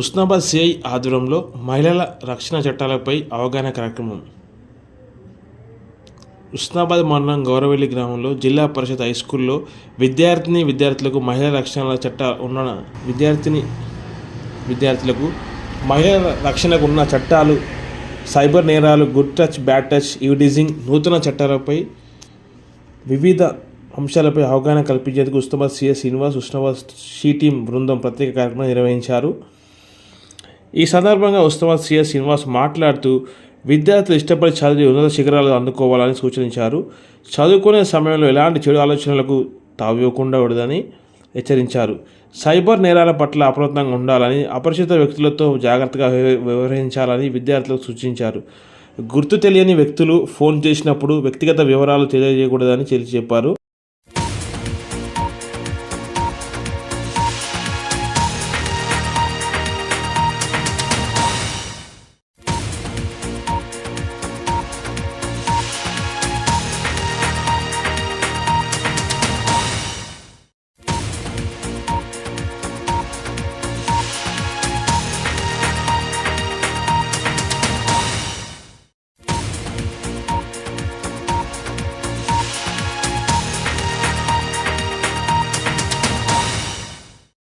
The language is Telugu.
ఉస్నాబాద్ సిఐ ఆధ్వర్యంలో మహిళల రక్షణ చట్టాలపై అవగాహన కార్యక్రమం. ఉస్నాబాద్ మండలం గౌరవెల్లి గ్రామంలో జిల్లా పరిషత్ హై స్కూల్లో విద్యార్థిని విద్యార్థులకు మహిళల రక్షణ చట్ట ఉన్న విద్యార్థిని విద్యార్థులకు మహిళల రక్షణకు ఉన్న చట్టాలు సైబర్ నేరాలు good touch bad touch eve teasing నూతన చట్టాలపై వివిధ అంశాలపై అవగాహన కల్పించేందుకు Husnabad CS Srinivas Husnabad she team బృందం ప్రత్యేక కార్యక్రమం నిర్వహించారు. ఈ సందర్భంగా ఉస్మాన్ సిఎస్ శ్రీనివాస్ మాట్లాడుతూ విద్యార్థులు ఇష్టపడి చదివి ఉన్నత శిఖరాలు అందుకోవాలని సూచించారు చదువుకునే సమయంలో ఎలాంటి చెడు ఆలోచనలకు తావివ్వకుండా ఉండదని హెచ్చరించారు. సైబర్ నేరాల పట్ల అప్రమత్తంగా ఉండాలని అపరిచిత వ్యక్తులతో జాగ్రత్తగా వ్యవహరించాలని విద్యార్థులకు సూచించారు. గుర్తు తెలియని వ్యక్తులు ఫోన్ చేసినప్పుడు వ్యక్తిగత వివరాలు తెలియజేయకూడదని తెలిసి చెప్పారు